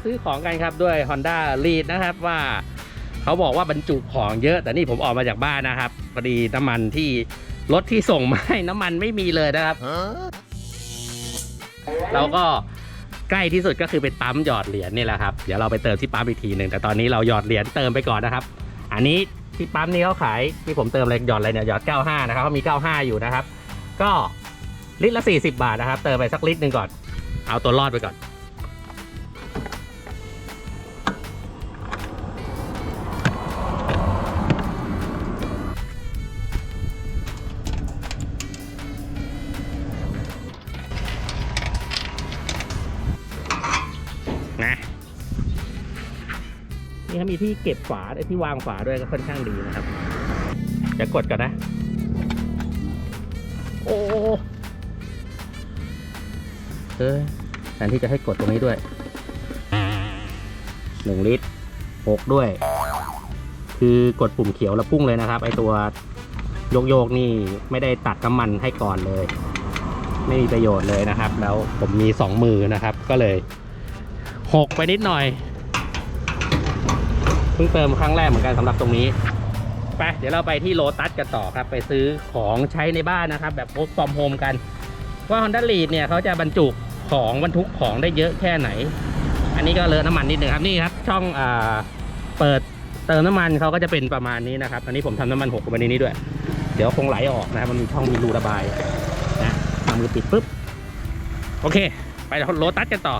ยวเราไปซื้อของกันครับด้วย Honda Lead นะครับว่าเขาบอกว่าบรรจุของเยอะ แต่นี่ผมออกมาจากบ้านนะครับพอดีน้ำมันที่รถที่ส่งมาให้น้ำมันไม่มีเลยนะครับ เราก็ใกล้ที่สุดก็คือเป็นปั๊มหยอดเหรียญนี่แหละครับ เดี๋ยวเราไปเติมที่ปั๊มอีกทีหนึ่งแต่ตอนนี้เราหยอดเหรียญเติมไปก่อนนะครับ อันนี้ที่ปั๊มนี้เขาขายที่ผมเติมอะไรหยอดอะไรเนี่ยหยอด 95 นะครับเขามี 95 อยู่นะครับ ก็ลิตรละ 40 บาทนะครับ เติมไปสักลิตรหนึ่งก่อน เอาตัวรอดไปก่อน นะนี่เขามีที่เก็บฝาไอ้ที่วางฝาด้วยก็ค่อนข้างดีนะครับจะกดก่อนนะ โอ้เออแทนที่จะให้กดตรงนี้ด้วยหนึ่งลิตรหกด้วย คือกดปุ่มเขียวแล้วพุ่งเลยนะครับ ไอตัวโยกโยกๆนี่ไม่ได้ตัดน้ำมันให้ก่อนเลย ไม่มีประโยชน์เลยนะครับ แล้วผมมีสองมือนะครับ ก็เลย หกไปนิดหน่อย เพิ่งเติมครั้งแรกเหมือนกันสำหรับตรงนี้ ไป เดี๋ยวเราไปที่โลตัสกันต่อครับ ไปซื้อของใช้ในบ้านนะครับ แบบ work from home กัน ว่า Honda Lead เนี่ยเขาจะบรรจุของบรรทุกของได้เยอะแค่ไหน อันนี้ก็เลอะน้ำมันนิดนึงครับ นี่ครับ ช่องอ่าเปิดเติมน้ำมันเขาก็จะเป็นประมาณนี้นะครับ อันนี้ผมทำน้ำมันหกลงไปในนี้ด้วย เดี๋ยวคงไหลออกนะครับมันมีช่องมีรูระบายนะทำมือปิดปุ๊บ โอเค ไปโลตัสกันต่อ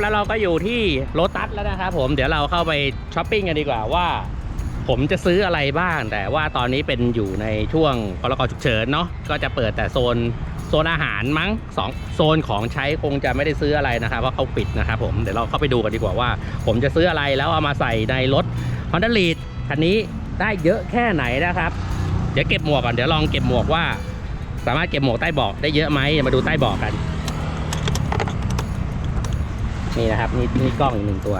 แล้วเราก็อยู่ที่โ o ตัสแล้วนะครับผมเดี๋ยวเราเข้าไปช้อปปิ้งกันดีกว่าว่า ผมจะซื้ออะไรบ้าง แต่ว่าตอนนี้เป็นอยู่ในช่วงพรกฉุกเฉินเนาะก็จะเปิดแต่โซนโซนอาหารมั้งสองโซนของใช้คงจะไม่ได้ซื้ออะไรนะครับเพราะเขาปิดนะครับผมเดี๋ยวเราเข้าไปดูกันดีกว่าว่า ผมจะซื้ออะไรแล้วเอามาใส่ในรถ Honda Lead คันนี้ได้เยอะแค่ไหนนะครับ เดี๋ยวเก็บหมวกก่อนเดี๋ยวลองเก็บหมวกว่า สามารถเก็บหมวกใต้เบาะได้เยอะไหมมาดูใต้เบาะกัน นี่นะครับนี่นี่กล้องอีกหนึ่งตัว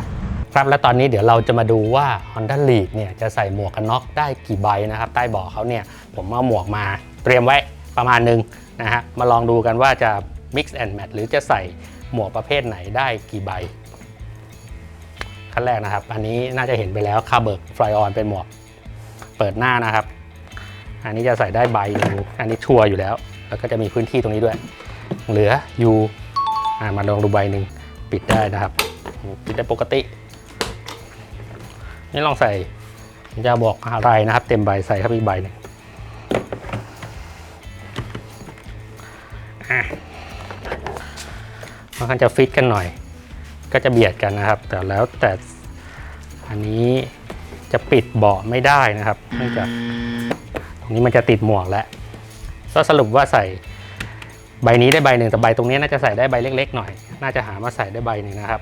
ครับและตอนนี้เดี๋ยวเราจะมาดูว่า Honda Lead เนี่ยจะใส่หมวกกันน็อกได้กี่ใบนะครับ ใต้เบาะเขาเนี่ยผมเอาหมวกมาเตรียมไว้ประมาณหนึงนะฮะมาลองดูกันว่าจะ mix and match หรือจะใส่หมวกประเภทไหนได้กี่ใบขั้นแรกนะครับ อันนี้น่าจะเห็นไปแล้วคาเบิร์กฟลายออนเป็นหมวกเปิดหน้านะครับ อันนี้จะใส่ได้ใบหนึ่อันนี้ชัวร์อยู่แล้ว แล้วก็จะมีพื้นที่ตรงนี้ด้วย เหลืออยู่มาลองดูใบหนึ่ง ปิดได้นะครับ ปิดได้ปกติ นี่ลองใส่จะบอกอะไรนะครับ เต็มใบใส่เข้าไปอีกใบหนึ่งอะมันก็จะฟิตกันหน่อย ก็จะเบียดกันนะครับ แต่แล้วแต่อันนี้จะปิดเบาะไม่ได้นะครับเนื่องจากตรงนี้มันจะติดหมวกแล้วก็สรุปว่าใส่ใบนี้ได้ใบหนึ่งแต่ใบตรงนี้น่าจะใส่ได้ใบเล็ก ๆ หน่อย น่าจะหามาใส่ได้ใบหนึ่งนะครับ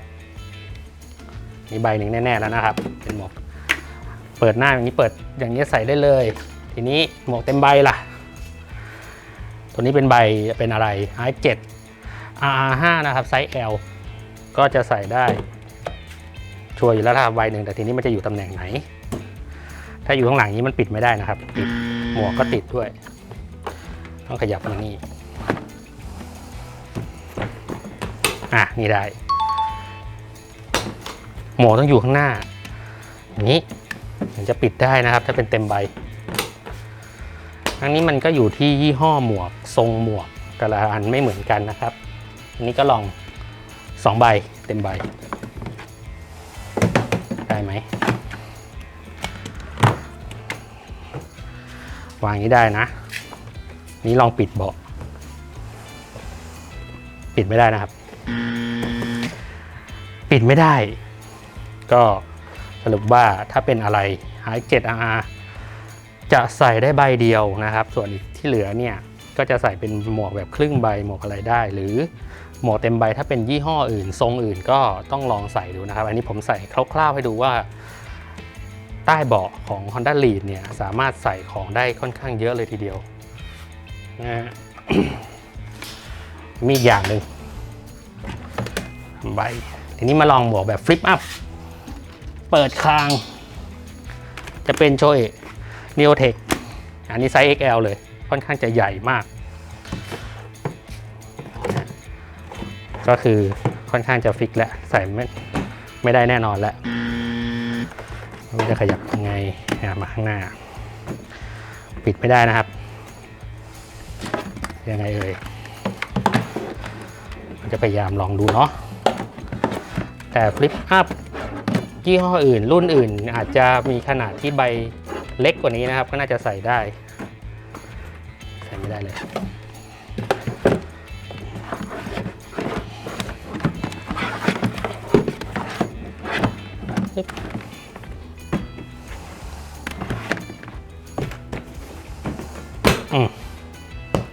นี่ใบหนึ่งแน่ๆแล้วนะครับ เป็นหมวกเปิดหน้าอย่างนี้เปิดอย่างนี้ใส่ได้เลย ทีนี้หมวกเต็มใบล่ะ ตัวนี้เป็นใบเป็นอะไร i7 R5 นะครับไซส์ L ก็จะใส่ได้ชัวร์อยู่แล้วถ้าใบหนึ่งแต่ทีนี้มันจะอยู่ตำแหน่งไหน ถ้าอยู่ข้างหลังนี้มันปิดไม่ได้นะครับปิดหมวกก็ติดด้วย ต้องขยับมานี่ อะนี่ได้ หมวกต้องอยู่ข้างหน้า อย่างนี้ถึงจะปิดได้นะครับ ถ้าเป็นเต็มใบอันนี้มันก็อยู่ที่ยี่ห้อหมวก ทรงหมวกแต่ละอันไม่เหมือนกันนะครับ อันนี้ก็ลองสองใบเต็มใบ ได้ไหมวางอย่างนี้ได้นะ นี้ลองปิดเบาะปิดไม่ได้นะครับ ปิดไม่ได้ ก็สรุปว่าถ้าเป็นอะไร h 7 RR จะใส่ได้ใบเดียวนะครับ ส่วนที่เหลือเนี่ยก็จะใส่เป็นหมวกแบบครึ่งใบหมวกอะไรได้ หรือหมวกเต็มใบถ้าเป็นยี่ห้ออื่น ทรงอื่นก็ต้องลองใส่ดูนะครับ อันนี้ผมใส่คร่าวๆให้ดูว่า ใต้เบาะของ Honda Lead เนี่ยสามารถใส่ของได้ค่อนข้างเยอะเลยทีเดียวนะฮะมีอย่างหนึ่ง ใบ ทีนี้มาลองหมวกแบบฟลิปอัพ เปิดคาง จะเป็นโชเอ n e o t e c h อันนี้ไซส์ XL เลย ค่อนข้างจะใหญ่มาก ก็คือค่อนข้างจะฟิกแล้ว ใส่ไม่ไม่ได้แน่นอนแล้วมันจะขยับยังไงมาข้างหน้า ปิดไม่ได้นะครับ ยังไงเอ่ยจะพยายามลองดูเนาะ แต่ฟลิปอัพยี่ห้ออื่น รุ่นอื่น อาจจะมีขนาดที่ใบเล็กกว่านี้นะครับ ก็น่าจะใส่ได้ ใส่ไม่ได้เลย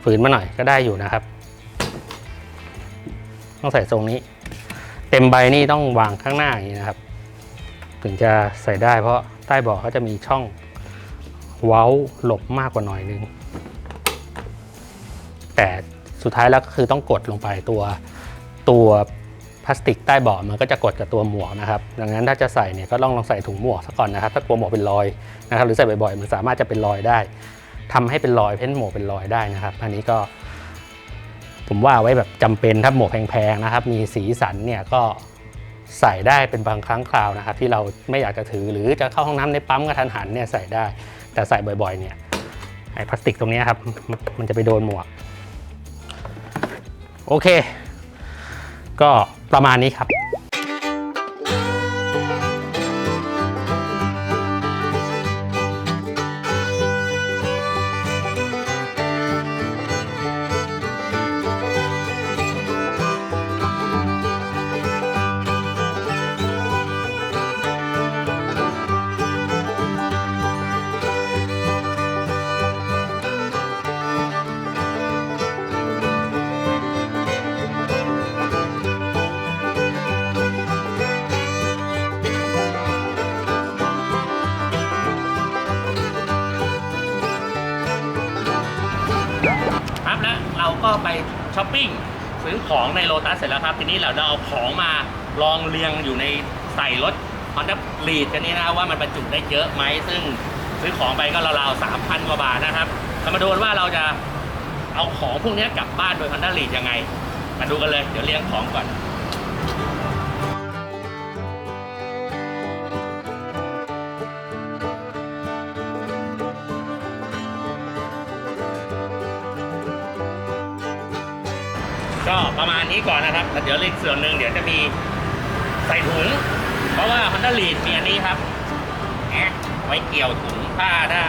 ฝืนมาหน่อยก็ได้อยู่นะครับ ต้องใส่ทรงนี้ เต็มใบนี่ต้องวางข้างหน้าอย่างนี้นะครับ ถึงจะใส่ได้เพราะใต้เบาะเขาจะมีช่องเว้าหลบมากกว่าหน่อยนึง แต่สุดท้ายแล้วก็คือต้องกดลงไปตัวตัวพลาสติกใต้เบาะมันก็จะกดกับตัวหมวกนะครับ ดังนั้นถ้าจะใส่เนี่ยก็ต้องลองใส่ถุงหมวกซะก่อนนะครับ ถ้ากลัวหมวกเป็นรอยนะครับหรือใส่บ่อยๆ มันสามารถจะเป็นรอยได้ทำให้เป็นรอยเพ้นหมวกเป็นรอยได้นะครับ อันนี้ก็ ผมว่าไว้แบบจำเป็นถ้าหมวกแพงๆนะครับ มีสีสันเนี่ยก็ใส่ได้เป็นบางครั้งคราวนะครับ ที่เราไม่อยากจะถือหรือจะเข้าห้องน้ำในปั๊มกระทันหันเนี่ยใส่ได้ แต่ใส่บ่อยๆ เนี่ยไอ้พลาสติกตรงนี้ครับ มันจะไปโดนหมวก โอเค ก็ประมาณนี้ครับ แล้วเราก็ไปช้อปปิ้งซื้อของในโลตัสเสร็จแล้วครับ ทีนี้เราจะเอาของมาลองเรียงอยู่ในใส่รถ Honda Lead กันนี้นะว่ามันบรรจุได้เยอะไหมซึ่งซื้อของไปก็ราวๆสามพันกว่าบาทนะครับเรามาดูว่าเราจะเอาของพวกนี้กลับบ้านโดย Honda Lead ยังไง มาดูกันเลย เดี๋ยวเรียงของก่อน นี้ก่อนนะครับแต่เดี๋ยวอีกส่วนหนึ่งเดี๋ยวจะมีใส่ถุง เพราะว่า Honda Lead มีอันนี้ครับแอะไว้เกี่ยวถุงผ้าได้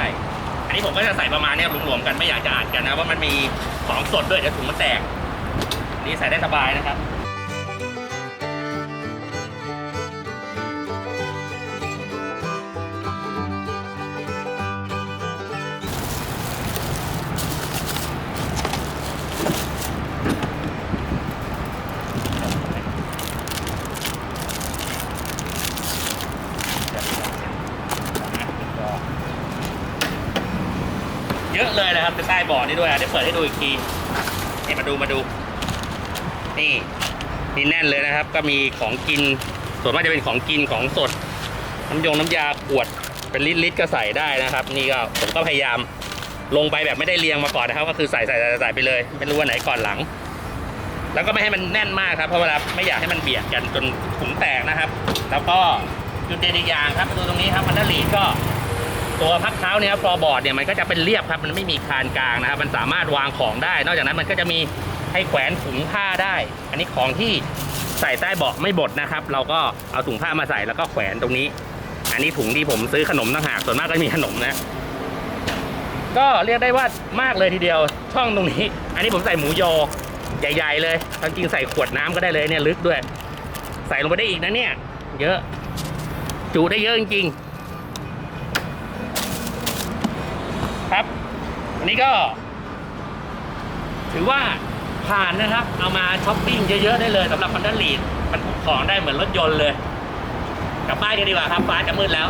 อันนี้ผมก็จะใส่ประมาณเนี้ยรวมๆกันไม่อยากจะอ่านกันนะว่ามันมีของสดด้วยเดี๋ยวถุงมันแตกนี่ใส่ได้สบายนะครับ บใต้บาะนี่ด้วยอะเดี๋ยวเปิดให้ดูอีกทีนี่มาดูมาดู นี่นี่แน่นเลยนะครับ ก็มีของกิน ส่วนมากจะเป็นของกินของสด น้ำยงน้ำยาขวดเป็นลิตรๆก็ใส่ได้นะครับ นี่ก็ผมก็พยายามลงไปแบบไม่ได้เรียงมาก่อนนะครับ ก็คือใส่ใส่ใส่ใส่ไปเลย ไม่รู้ว่าไหนก่อนหลัง แล้วก็ไม่ให้มันแน่นมากครับเพราะเวลาไม่อยากให้มันเบียดกันจนถุงแตกนะครับ แล้วก็จุดเด่นอีกอย่างครับมาดูตรงนี้ครับมันดาลีก็ ตัวพักเท้าเนี่ยฟลอร์บอร์ดเนี่ยมันก็จะเป็นเรียบครับมันไม่มีคานกลางนะครับ มันสามารถวางของได้ นอกจากนั้นมันก็จะมีให้แขวนถุงผ้าได้ อันนี้ของที่ใส่ใต้เบาะไม่บดนะครับ เราก็เอาถุงผ้ามาใส่แล้วก็แขวนตรงนี้ อันนี้ถุงที่ผมซื้อขนมต่างหากส่วนมากก็มีขนมนะ ก็เรียกได้ว่ามากเลยทีเดียวช่องตรงนี้ อันนี้ผมใส่หมูยอใหญ่ ๆ เลยจริงใส่ขวดน้ำก็ได้เลยเนี่ยลึกด้วย ใส่ลงไปได้อีกนะเนี่ย เยอะจุได้เยอะจริงๆ ครับอันนี้ก็ ถือว่าผ่านนะครับ เอามาช้อปปิ้งเยอะๆได้เลยสำหรับ Honda Lead มันของได้เหมือนรถยนต์เลย กลับบ้านกันดีกว่าครับฟ้าจะมืดแล้ว